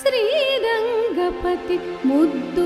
శ్రీరంగపతి ముద్దు